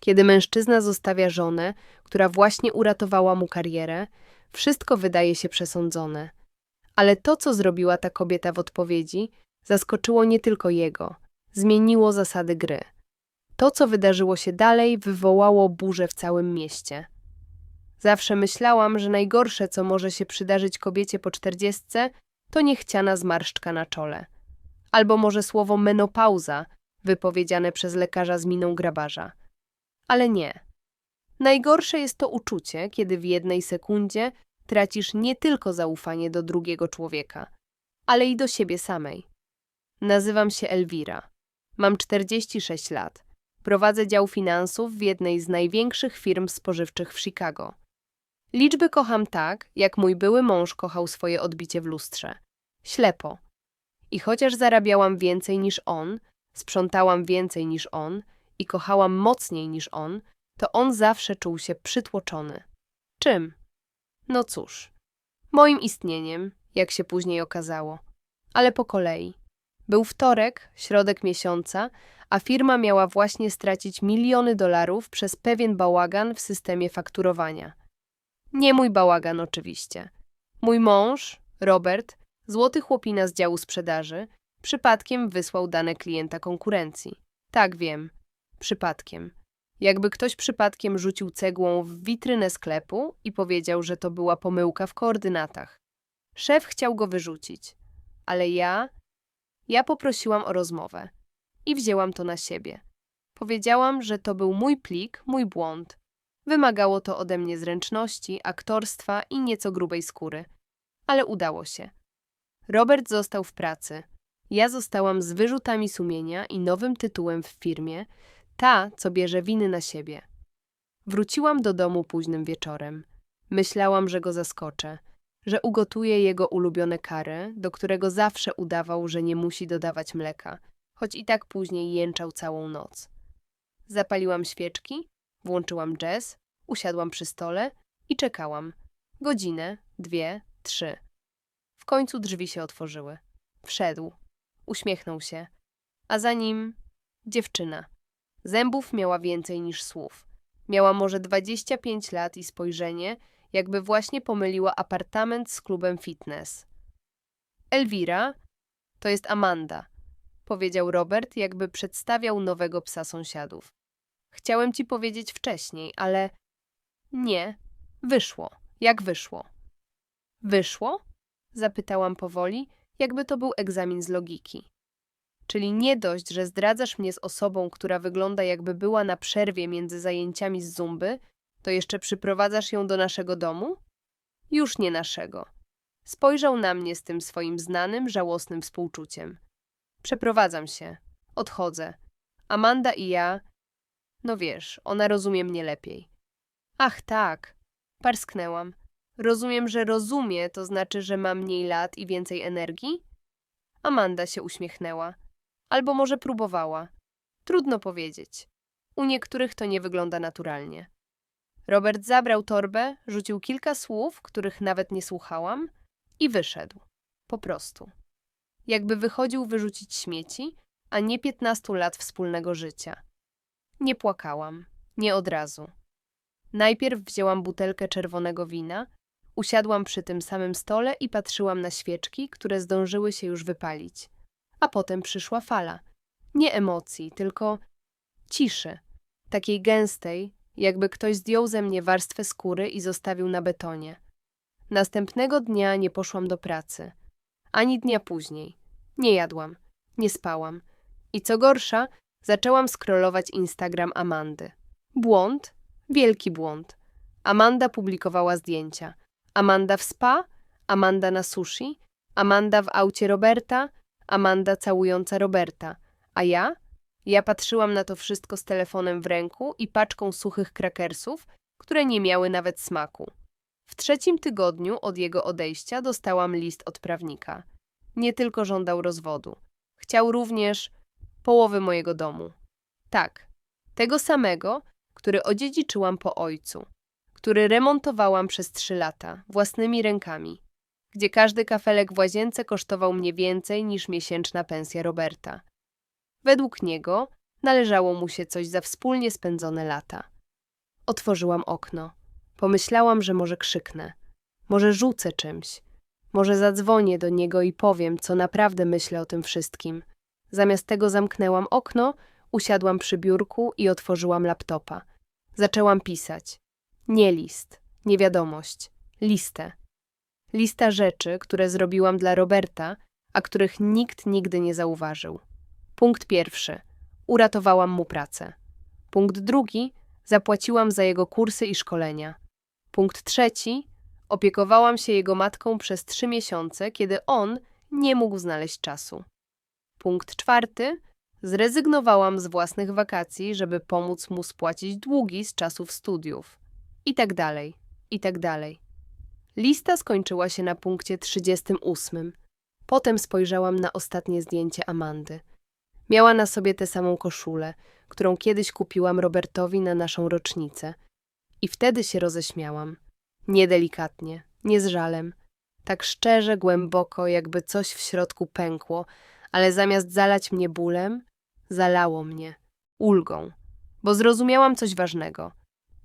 Kiedy mężczyzna zostawia żonę, która właśnie uratowała mu karierę, wszystko wydaje się przesądzone. Ale to, co zrobiła ta kobieta w odpowiedzi, zaskoczyło nie tylko jego, zmieniło zasady gry. To, co wydarzyło się dalej, wywołało burzę w całym mieście. Zawsze myślałam, że najgorsze, co może się przydarzyć kobiecie po czterdziestce, to niechciana zmarszczka na czole. Albo może słowo menopauza, wypowiedziane przez lekarza z miną grabarza. Ale nie. Najgorsze jest to uczucie, kiedy w jednej sekundzie tracisz nie tylko zaufanie do drugiego człowieka, ale i do siebie samej. Nazywam się Elwira. Mam 46 lat. Prowadzę dział finansów w jednej z największych firm spożywczych w Chicago. Liczby kocham tak, jak mój były mąż kochał swoje odbicie w lustrze. Ślepo. I chociaż zarabiałam więcej niż on, sprzątałam więcej niż on i kochałam mocniej niż on, to on zawsze czuł się przytłoczony. Czym? No cóż, moim istnieniem, jak się później okazało. Ale po kolei. Był wtorek, środek miesiąca, a firma miała właśnie stracić miliony dolarów przez pewien bałagan w systemie fakturowania. Nie mój bałagan oczywiście. Mój mąż, Robert, złoty chłopina z działu sprzedaży, przypadkiem wysłał dane klienta konkurencji. Tak wiem, przypadkiem. Jakby ktoś przypadkiem rzucił cegłą w witrynę sklepu i powiedział, że to była pomyłka w koordynatach. Szef chciał go wyrzucić, ale ja, ja poprosiłam o rozmowę i wzięłam to na siebie. Powiedziałam, że to był mój plik, mój błąd. Wymagało to ode mnie zręczności, aktorstwa i nieco grubej skóry. Ale udało się. Robert został w pracy. Ja zostałam z wyrzutami sumienia i nowym tytułem w firmie, ta, co bierze winy na siebie. Wróciłam do domu późnym wieczorem. Myślałam, że go zaskoczę, że ugotuję jego ulubione kary, do którego zawsze udawał, że nie musi dodawać mleka, choć i tak później jęczał całą noc. Zapaliłam świeczki, włączyłam jazz, usiadłam przy stole i czekałam. Godzinę, dwie, trzy. W końcu drzwi się otworzyły. Wszedł. Uśmiechnął się. A za nim dziewczyna. Zębów miała więcej niż słów. Miała może 25 lat i spojrzenie, jakby właśnie pomyliła apartament z klubem fitness. Elwira to jest Amanda, powiedział Robert, jakby przedstawiał nowego psa sąsiadów. Chciałem ci powiedzieć wcześniej, ale nie, wyszło, jak wyszło. Wyszło? Zapytałam powoli, jakby to był egzamin z logiki. Czyli nie dość, że zdradzasz mnie z osobą, która wygląda jakby była na przerwie między zajęciami z zumby, to jeszcze przyprowadzasz ją do naszego domu? Już nie naszego. Spojrzał na mnie z tym swoim znanym, żałosnym współczuciem. Przeprowadzam się. Odchodzę. Amanda i ja. No wiesz, ona rozumie mnie lepiej. Ach, tak. Parsknęłam. Rozumiem, że rozumie, to znaczy, że ma mniej lat i więcej energii? Amanda się uśmiechnęła. Albo może próbowała. Trudno powiedzieć. U niektórych to nie wygląda naturalnie. Robert zabrał torbę, rzucił kilka słów, których nawet nie słuchałam, i wyszedł. Po prostu. Jakby wychodził wyrzucić śmieci, a nie piętnastu lat wspólnego życia. Nie płakałam. Nie od razu. Najpierw wzięłam butelkę czerwonego wina, usiadłam przy tym samym stole i patrzyłam na świeczki, które zdążyły się już wypalić. A potem przyszła fala. Nie emocji, tylko ciszy. Takiej gęstej, jakby ktoś zdjął ze mnie warstwę skóry i zostawił na betonie. Następnego dnia nie poszłam do pracy. Ani dnia później. Nie jadłam, nie spałam. I co gorsza, zaczęłam skrolować Instagram Amandy. Błąd? Wielki błąd. Amanda publikowała zdjęcia. Amanda w spa, Amanda na sushi, Amanda w aucie Roberta, Amanda całująca Roberta. A ja? Ja patrzyłam na to wszystko z telefonem w ręku i paczką suchych krakersów, które nie miały nawet smaku. W trzecim tygodniu od jego odejścia dostałam list od prawnika. Nie tylko żądał rozwodu. Chciał również połowy mojego domu. Tak, tego samego, który odziedziczyłam po ojcu, który remontowałam przez trzy lata własnymi rękami, gdzie każdy kafelek w łazience kosztował mnie więcej niż miesięczna pensja Roberta. Według niego Należało mu się coś za wspólnie spędzone lata. Otworzyłam okno. Pomyślałam, że może krzyknę. Może rzucę czymś. Może zadzwonię do niego i powiem, co naprawdę myślę o tym wszystkim. Zamiast tego zamknęłam okno, usiadłam przy biurku i otworzyłam laptopa. Zaczęłam pisać. Nie list, nie wiadomość, listę. Lista rzeczy, które zrobiłam dla Roberta, a których nikt nigdy nie zauważył. Punkt pierwszy. Uratowałam mu pracę. Punkt drugi. Zapłaciłam za jego kursy i szkolenia. Punkt trzeci. Opiekowałam się jego matką przez trzy miesiące, kiedy on nie mógł znaleźć czasu. Punkt czwarty. Zrezygnowałam z własnych wakacji, żeby pomóc mu spłacić długi z czasów studiów. I tak dalej, i tak dalej. Lista skończyła się na punkcie 38. Potem spojrzałam na ostatnie zdjęcie Amandy. Miała na sobie tę samą koszulę, którą kiedyś kupiłam Robertowi na naszą rocznicę. I wtedy się roześmiałam. Nie delikatnie, nie z żalem. Tak szczerze, głęboko, jakby coś w środku pękło, ale zamiast zalać mnie bólem, zalało mnie ulgą, bo zrozumiałam coś ważnego.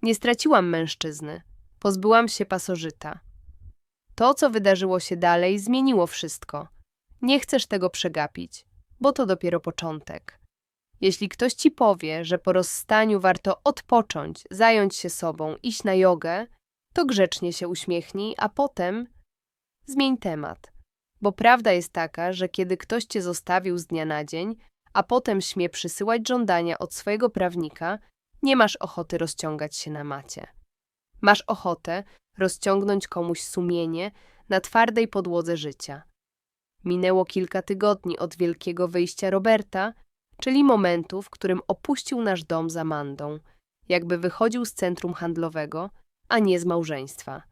Nie straciłam mężczyzny, pozbyłam się pasożyta. To, co wydarzyło się dalej, zmieniło wszystko. Nie chcesz tego przegapić, bo to dopiero początek. Jeśli ktoś ci powie, że po rozstaniu warto odpocząć, zająć się sobą, iść na jogę, to grzecznie się uśmiechnij, a potem zmień temat. Bo prawda jest taka, że kiedy ktoś cię zostawił z dnia na dzień, a potem śmie przysyłać żądania od swojego prawnika, nie masz ochoty rozciągać się na macie. Masz ochotę rozciągnąć komuś sumienie na twardej podłodze życia. Minęło kilka tygodni od wielkiego wyjścia Roberta, czyli momentu, w którym opuścił nasz dom z Amandą, jakby wychodził z centrum handlowego, a nie z małżeństwa.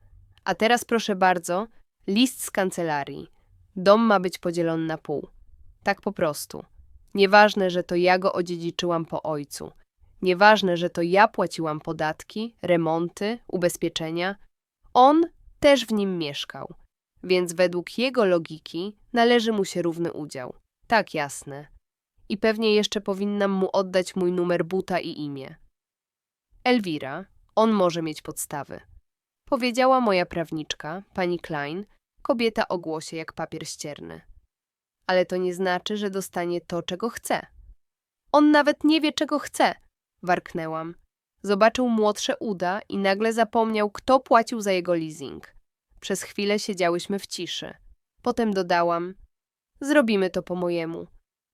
A teraz proszę bardzo, list z kancelarii. Dom ma być podzielony na pół. Tak po prostu. Nieważne, że to ja go odziedziczyłam po ojcu. Nieważne, że to ja płaciłam podatki, remonty, ubezpieczenia. On też w nim mieszkał, więc według jego logiki należy mu się równy udział. Tak jasne. I pewnie jeszcze powinnam mu oddać mój numer buta i imię. Elwira, on może mieć podstawy. Powiedziała moja prawniczka, pani Klein, kobieta o głosie jak papier ścierny. Ale to nie znaczy, że dostanie to, czego chce. On nawet nie wie, czego chce, warknęłam. Zobaczył młodsze uda i nagle zapomniał, kto płacił za jego leasing. Przez chwilę siedziałyśmy w ciszy. Potem dodałam: Zrobimy to po mojemu.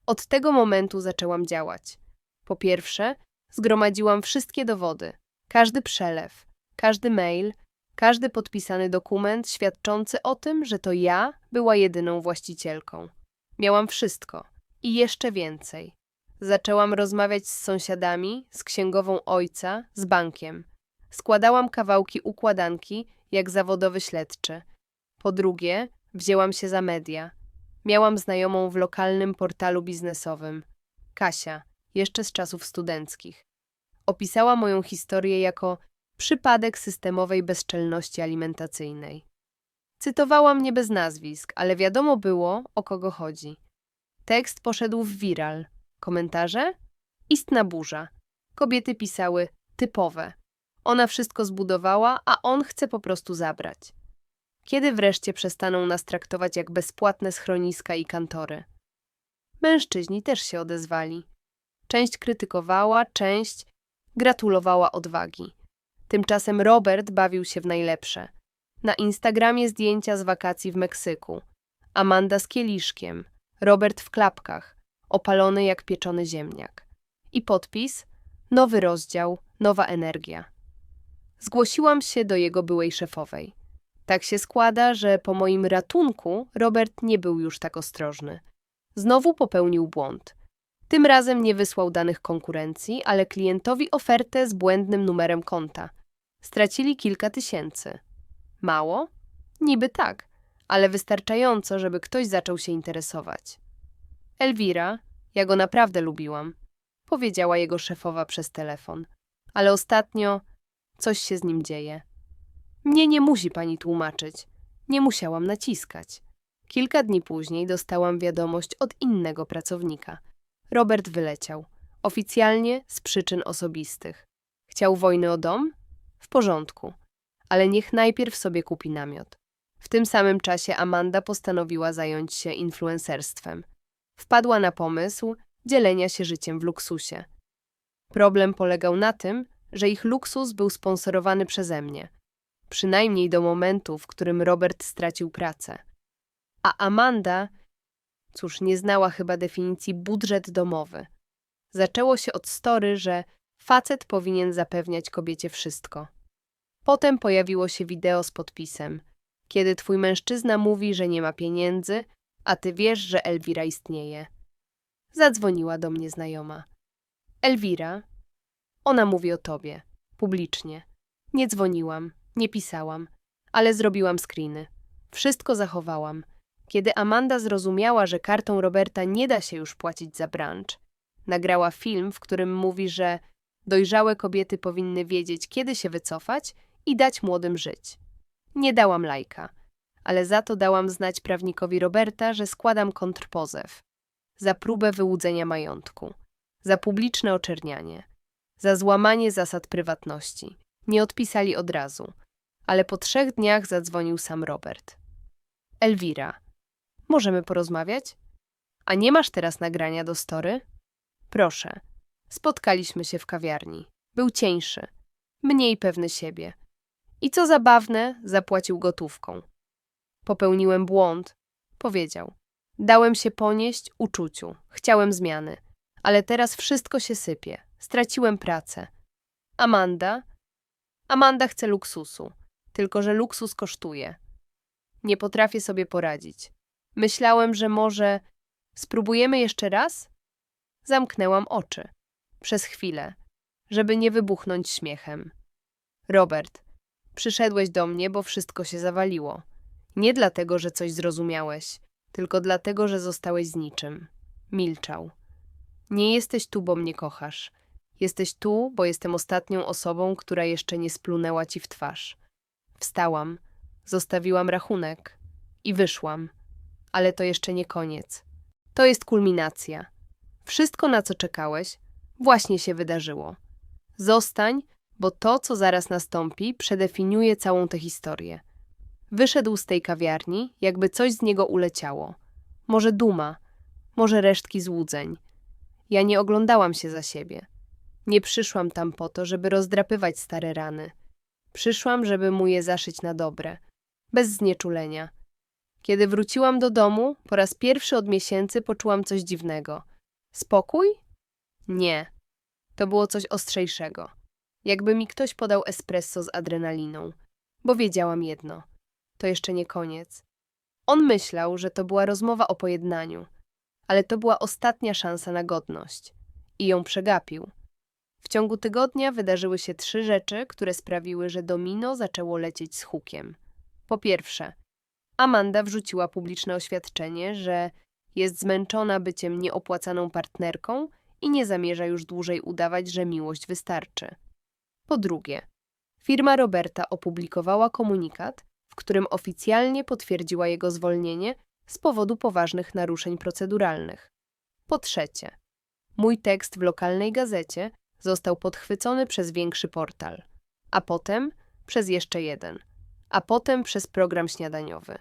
Od tego momentu zaczęłam działać. Po pierwsze, zgromadziłam wszystkie dowody, każdy przelew, każdy mail, każdy podpisany dokument świadczący o tym, że to ja była jedyną właścicielką. Miałam wszystko i jeszcze więcej. Zaczęłam rozmawiać z sąsiadami, z księgową ojca, z bankiem. Składałam kawałki układanki, jak zawodowy śledczy. Po drugie, wzięłam się za media. Miałam znajomą w lokalnym portalu biznesowym. Kasia, jeszcze z czasów studenckich. Opisała moją historię jako przypadek systemowej bezczelności alimentacyjnej. Cytowała mnie bez nazwisk, ale wiadomo było, o kogo chodzi. Tekst poszedł w viral. Komentarze? Istna burza. Kobiety pisały typowe. Ona wszystko zbudowała, a on chce po prostu zabrać. Kiedy wreszcie przestaną nas traktować jak bezpłatne schroniska i kantory? Mężczyźni też się odezwali. Część krytykowała, część gratulowała odwagi. Tymczasem Robert bawił się w najlepsze. Na Instagramie zdjęcia z wakacji w Meksyku. Amanda z kieliszkiem, Robert w klapkach, opalony jak pieczony ziemniak. I podpis: nowy rozdział, nowa energia. Zgłosiłam się do jego byłej szefowej. Tak się składa, że po moim ratunku Robert nie był już tak ostrożny. Znowu popełnił błąd. Tym razem nie wysłał danych konkurencji, ale klientowi ofertę z błędnym numerem konta. Stracili kilka tysięcy. Mało? Niby tak, ale wystarczająco, żeby ktoś zaczął się interesować. Elwira, ja go naprawdę lubiłam, powiedziała jego szefowa przez telefon. Ale ostatnio coś się z nim dzieje. Mnie nie musi pani tłumaczyć. Nie musiałam naciskać. Kilka dni później dostałam wiadomość od innego pracownika. Robert wyleciał. Oficjalnie z przyczyn osobistych. Chciał wojny o dom? W porządku. Ale niech najpierw sobie kupi namiot. W tym samym czasie Amanda postanowiła zająć się influencerstwem. Wpadła na pomysł dzielenia się życiem w luksusie. Problem polegał na tym, że ich luksus był sponsorowany przeze mnie. Przynajmniej do momentu, w którym Robert stracił pracę. A Amanda, cóż, nie znała chyba definicji budżet domowy. Zaczęło się od story, że facet powinien zapewniać kobiecie wszystko. Potem pojawiło się wideo z podpisem, kiedy twój mężczyzna mówi, że nie ma pieniędzy, a ty wiesz, że Elwira istnieje. Zadzwoniła do mnie znajoma. Elwira, ona mówi o tobie, publicznie. Nie dzwoniłam, nie pisałam, ale zrobiłam screeny. Wszystko zachowałam. Kiedy Amanda zrozumiała, że kartą Roberta nie da się już płacić za brunch, nagrała film, w którym mówi, że dojrzałe kobiety powinny wiedzieć, kiedy się wycofać i dać młodym żyć. Nie dałam lajka, ale za to dałam znać prawnikowi Roberta, że składam kontrpozew za próbę wyłudzenia majątku, za publiczne oczernianie, za złamanie zasad prywatności. Nie odpisali od razu, ale po trzech dniach zadzwonił sam Robert. Elwira, możemy porozmawiać? A nie masz teraz nagrania do story? Proszę. Spotkaliśmy się w kawiarni. Był cieńszy, mniej pewny siebie. I co zabawne, zapłacił gotówką. Popełniłem błąd, powiedział. Dałem się ponieść uczuciu, chciałem zmiany, ale teraz wszystko się sypie. Straciłem pracę. Amanda? Amanda chce luksusu, tylko że luksus kosztuje. Nie potrafię sobie poradzić. Myślałem, że może spróbujemy jeszcze raz? Zamknęłam oczy. Przez chwilę, żeby nie wybuchnąć śmiechem. Robert, przyszedłeś do mnie, bo wszystko się zawaliło. Nie dlatego, że coś zrozumiałeś, tylko dlatego, że zostałeś z niczym. Milczał. Nie jesteś tu, bo mnie kochasz. Jesteś tu, bo jestem ostatnią osobą, która jeszcze nie splunęła ci w twarz. Wstałam, zostawiłam rachunek i wyszłam. Ale to jeszcze nie koniec. To jest kulminacja. Wszystko, na co czekałeś, właśnie się wydarzyło. Zostań, bo to, co zaraz nastąpi, przedefiniuje całą tę historię. Wyszedł z tej kawiarni, jakby coś z niego uleciało. Może duma, może resztki złudzeń. Ja nie oglądałam się za siebie. Nie przyszłam tam po to, żeby rozdrapywać stare rany. Przyszłam, żeby mu je zaszyć na dobre, bez znieczulenia. Kiedy wróciłam do domu, po raz pierwszy od miesięcy poczułam coś dziwnego. Spokój? Nie. To było coś ostrzejszego. Jakby mi ktoś podał espresso z adrenaliną. Bo wiedziałam jedno. To jeszcze nie koniec. On myślał, że to była rozmowa o pojednaniu, ale to była ostatnia szansa na godność. I ją przegapił. W ciągu tygodnia wydarzyły się trzy rzeczy, które sprawiły, że domino zaczęło lecieć z hukiem. Po pierwsze, Amanda wrzuciła publiczne oświadczenie, że jest zmęczona byciem nieopłacaną partnerką i nie zamierza już dłużej udawać, że miłość wystarczy. Po drugie, firma Roberta opublikowała komunikat, którym oficjalnie potwierdziła jego zwolnienie z powodu poważnych naruszeń proceduralnych. Po trzecie, mój tekst w lokalnej gazecie został podchwycony przez większy portal, a potem przez jeszcze jeden, a potem przez program śniadaniowy.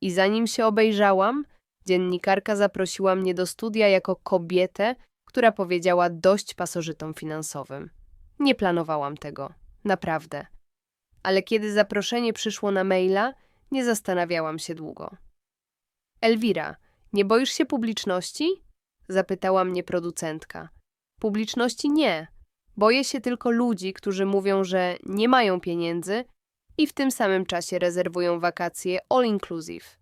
I zanim się obejrzałam, dziennikarka zaprosiła mnie do studia jako kobietę, która powiedziała dość pasożytom finansowym. Nie planowałam tego, naprawdę. Ale kiedy zaproszenie przyszło na maila, nie zastanawiałam się długo. Elwira, nie boisz się publiczności? Zapytała mnie producentka. Publiczności nie. Boję się tylko ludzi, którzy mówią, że nie mają pieniędzy i w tym samym czasie rezerwują wakacje all inclusive.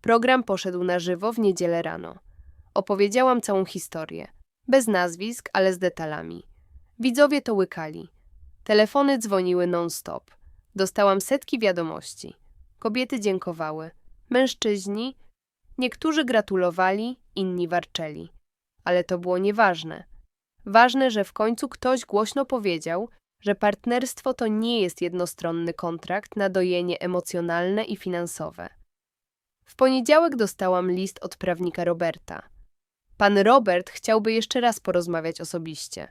Program poszedł na żywo w niedzielę rano. Opowiedziałam całą historię, bez nazwisk, ale z detalami. Widzowie to łykali. Telefony dzwoniły non-stop. Dostałam setki wiadomości. Kobiety dziękowały. Mężczyźni, niektórzy gratulowali, inni warczeli. Ale to było nieważne. Ważne, że w końcu ktoś głośno powiedział, że partnerstwo to nie jest jednostronny kontrakt na dojenie emocjonalne i finansowe. W poniedziałek dostałam list od prawnika Roberta. Pan Robert chciałby jeszcze raz porozmawiać osobiście.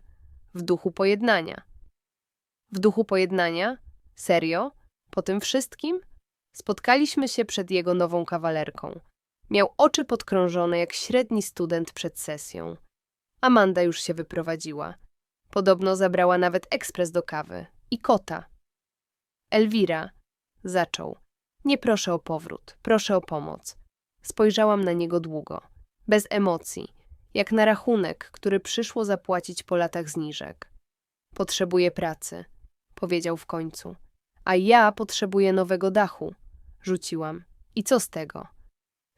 W duchu pojednania. W duchu pojednania? Serio? Po tym wszystkim? Spotkaliśmy się przed jego nową kawalerką. Miał oczy podkrążone jak średni student przed sesją. Amanda już się wyprowadziła. Podobno zabrała nawet ekspres do kawy. I kota. Elwira, zaczął. Nie proszę o powrót, proszę o pomoc. Spojrzałam na niego długo, bez emocji, jak na rachunek, który przyszło zapłacić po latach zniżek. Potrzebuję pracy, powiedział w końcu. A ja potrzebuję nowego dachu, rzuciłam. I co z tego?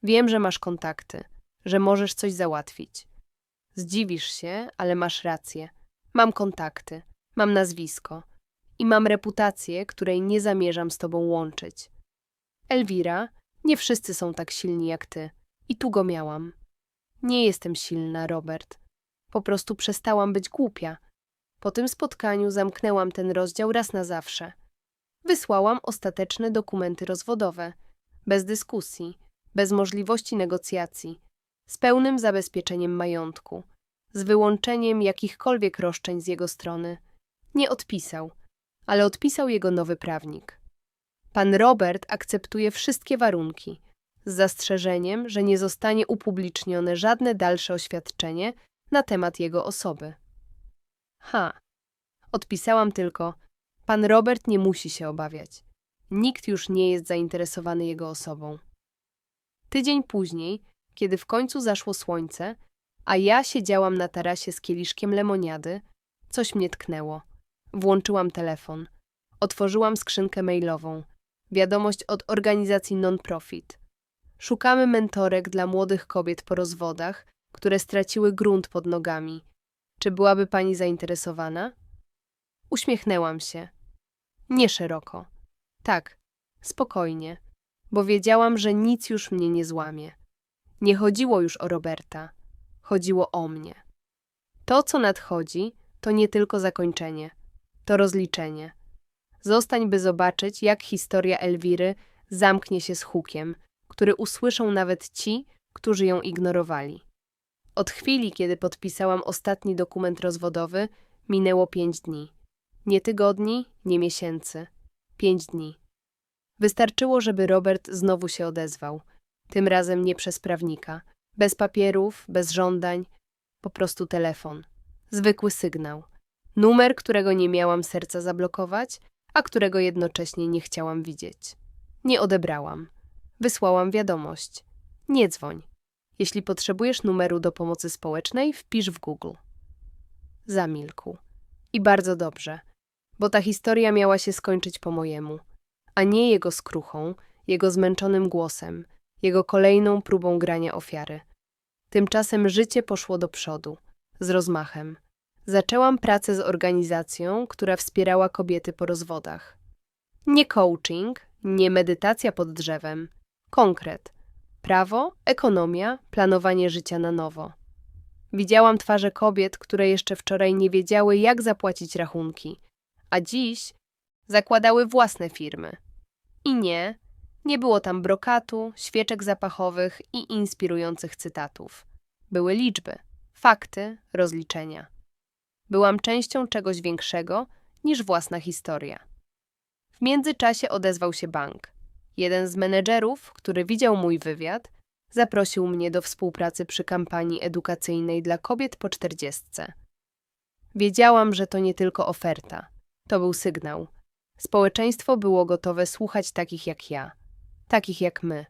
Wiem, że masz kontakty, że możesz coś załatwić. Zdziwisz się, ale masz rację. Mam kontakty, mam nazwisko i mam reputację, której nie zamierzam z tobą łączyć. Elwira, nie wszyscy są tak silni jak ty. I tu go miałam. Nie jestem silna, Robert. Po prostu przestałam być głupia. Po tym spotkaniu zamknęłam ten rozdział raz na zawsze. Wysłałam ostateczne dokumenty rozwodowe, bez dyskusji, bez możliwości negocjacji, z pełnym zabezpieczeniem majątku, z wyłączeniem jakichkolwiek roszczeń z jego strony. Nie odpisał, ale odpisał jego nowy prawnik. Pan Robert akceptuje wszystkie warunki, z zastrzeżeniem, że nie zostanie upublicznione żadne dalsze oświadczenie na temat jego osoby. Ha. Odpisałam tylko: Pan Robert nie musi się obawiać. Nikt już nie jest zainteresowany jego osobą. Tydzień później, kiedy w końcu zaszło słońce, a ja siedziałam na tarasie z kieliszkiem lemoniady, coś mnie tknęło. Włączyłam telefon. Otworzyłam skrzynkę mailową. Wiadomość od organizacji non-profit. Szukamy mentorek dla młodych kobiet po rozwodach, które straciły grunt pod nogami. Czy byłaby pani zainteresowana? Uśmiechnęłam się. Nie szeroko. Tak, spokojnie, bo wiedziałam, że nic już mnie nie złamie. Nie chodziło już o Roberta, chodziło o mnie. To, co nadchodzi, to nie tylko zakończenie, to rozliczenie. Zostań, by zobaczyć, jak historia Elwiry zamknie się z hukiem, który usłyszą nawet ci, którzy ją ignorowali. Od chwili, kiedy podpisałam ostatni dokument rozwodowy, minęło pięć dni. Nie tygodni, nie miesięcy. Pięć dni. Wystarczyło, żeby Robert znowu się odezwał. Tym razem nie przez prawnika. Bez papierów, bez żądań. Po prostu telefon. Zwykły sygnał. Numer, którego nie miałam serca zablokować, a którego jednocześnie nie chciałam widzieć. Nie odebrałam. Wysłałam wiadomość. Nie dzwoń. Jeśli potrzebujesz numeru do pomocy społecznej, wpisz w Google. Zamilkł. I bardzo dobrze, bo ta historia miała się skończyć po mojemu, a nie jego skruchą, jego zmęczonym głosem, jego kolejną próbą grania ofiary. Tymczasem życie poszło do przodu, z rozmachem. Zaczęłam pracę z organizacją, która wspierała kobiety po rozwodach. Nie coaching, nie medytacja pod drzewem, konkret. Prawo, ekonomia, planowanie życia na nowo. Widziałam twarze kobiet, które jeszcze wczoraj nie wiedziały, jak zapłacić rachunki, a dziś zakładały własne firmy. I nie, nie było tam brokatu, świeczek zapachowych i inspirujących cytatów. Były liczby, fakty, rozliczenia. Byłam częścią czegoś większego niż własna historia. W międzyczasie odezwał się bank. Jeden z menedżerów, który widział mój wywiad, zaprosił mnie do współpracy przy kampanii edukacyjnej dla kobiet po czterdziestce. Wiedziałam, że to nie tylko oferta, to był sygnał. Społeczeństwo było gotowe słuchać takich jak ja, takich jak my,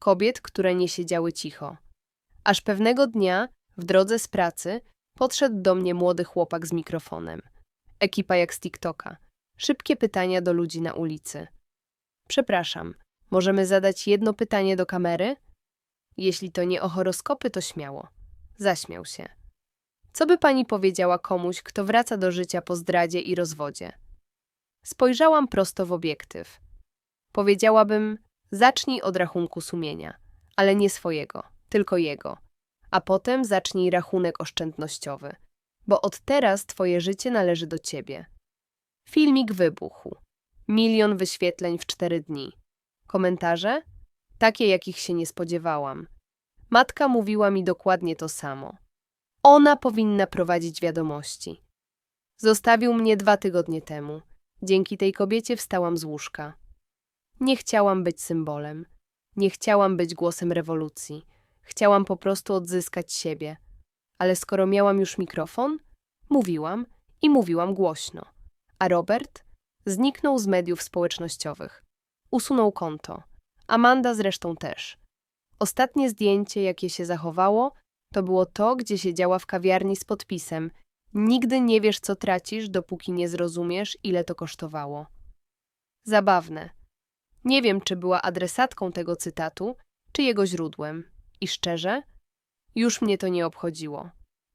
kobiet, które nie siedziały cicho. Aż pewnego dnia, w drodze z pracy, podszedł do mnie młody chłopak z mikrofonem. Ekipa jak z TikToka. Szybkie pytania do ludzi na ulicy. Przepraszam, możemy zadać jedno pytanie do kamery? Jeśli to nie o horoskopy, to śmiało. Zaśmiał się. Co by pani powiedziała komuś, kto wraca do życia po zdradzie i rozwodzie? Spojrzałam prosto w obiektyw. Powiedziałabym: zacznij od rachunku sumienia, ale nie swojego, tylko jego. A potem zacznij rachunek oszczędnościowy, bo od teraz twoje życie należy do ciebie. Filmik wybuchł. Milion wyświetleń w cztery dni. Komentarze? Takie, jakich się nie spodziewałam. Matka mówiła mi dokładnie to samo. Ona powinna prowadzić wiadomości. Zostawił mnie dwa tygodnie temu. Dzięki tej kobiecie wstałam z łóżka. Nie chciałam być symbolem. Nie chciałam być głosem rewolucji. Chciałam po prostu odzyskać siebie. Ale skoro miałam już mikrofon, mówiłam i mówiłam głośno. A Robert zniknął z mediów społecznościowych. Usunął konto. Amanda zresztą też. Ostatnie zdjęcie, jakie się zachowało, to było to, gdzie siedziała w kawiarni z podpisem Nigdy nie wiesz, co tracisz, dopóki nie zrozumiesz, ile to kosztowało. Zabawne. Nie wiem, czy była adresatką tego cytatu, czy jego źródłem. I szczerze, już mnie to nie obchodziło.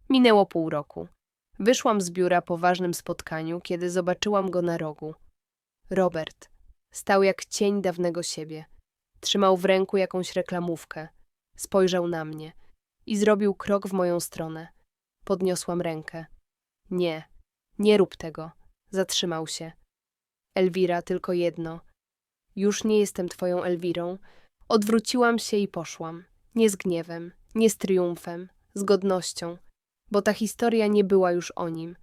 Minęło pół roku. Wyszłam z biura po ważnym spotkaniu, kiedy zobaczyłam go na rogu. Robert stał jak cień dawnego siebie. Trzymał w ręku jakąś reklamówkę. Spojrzał na mnie i zrobił krok w moją stronę. Podniosłam rękę. Nie, nie rób tego. Zatrzymał się. Elwira, tylko jedno. Już nie jestem twoją Elwirą. Odwróciłam się i poszłam. Nie z gniewem, nie z triumfem, z godnością, bo ta historia nie była już o nim.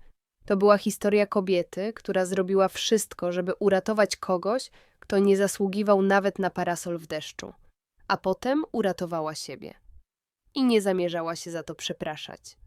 To była historia kobiety, która zrobiła wszystko, żeby uratować kogoś, kto nie zasługiwał nawet na parasol w deszczu, a potem uratowała siebie. I nie zamierzała się za to przepraszać.